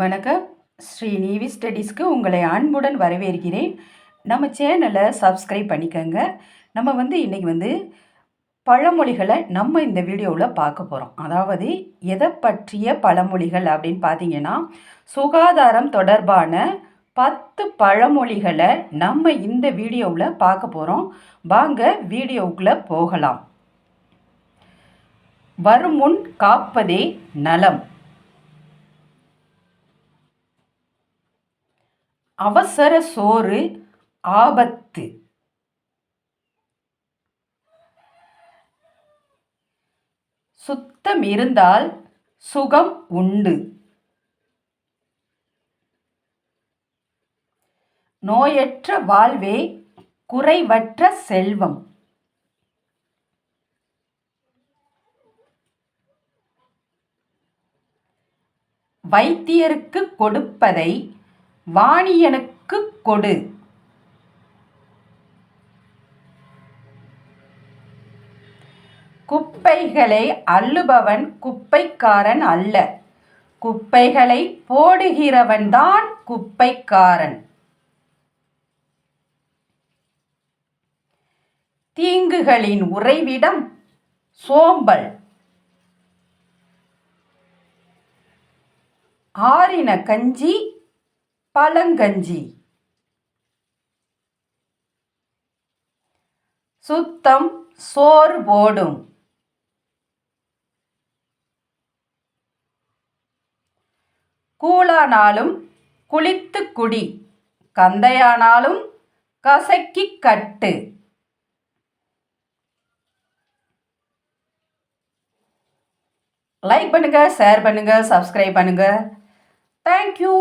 வணக்கம். ஸ்ரீ நீவி ஸ்டடீஸ்க்கு உங்களை அன்புடன் வரவேற்கிறேன். நம்ம சேனலை சப்ஸ்கிரைப் பண்ணிக்கோங்க. நம்ம வந்து இன்றைக்கி வந்து பழமொழிகளை நம்ம இந்த வீடியோவில் பார்க்க போகிறோம். அதாவது எதை பற்றிய பழமொழிகள் அப்படின்னு பார்த்தீங்கன்னா சுகாதாரம் தொடர்பான பத்து பழமொழிகளை நம்ம இந்த வீடியோவில் பார்க்க போகிறோம். வாங்க வீடியோவுக்குள்ளே போகலாம். வருமுன் காப்பதே நலம். அவசர சோறு ஆபத்து. சுத்தம் இருந்தால் சுகம் உண்டு. நோயற்ற வாழ்வே குறைவற்ற செல்வம். வைத்தியருக்கு கொடுப்பதை வாணியனுக்கு கொடு. குப்பைகளை அள்ளுபவன் குப்பைக்காரன் அல்ல. குப்பைகளை போடுகிறவன்தான் குப்பைக்காரன். தீங்குகளின் உறைவிடம் சோம்பல். ஆறின கஞ்சி பழங்கஞ்சி. சுத்தம் சோறு போடும். கூழானாலும் குளித்து குடி. கந்தையானாலும் கசக்கி கட்டு. லைக் பண்ணுங்கள் ஷேர் பண்ணுங்கள் சப்ஸ்கிரைப் பண்ணுங்கள் தேங்க்யூ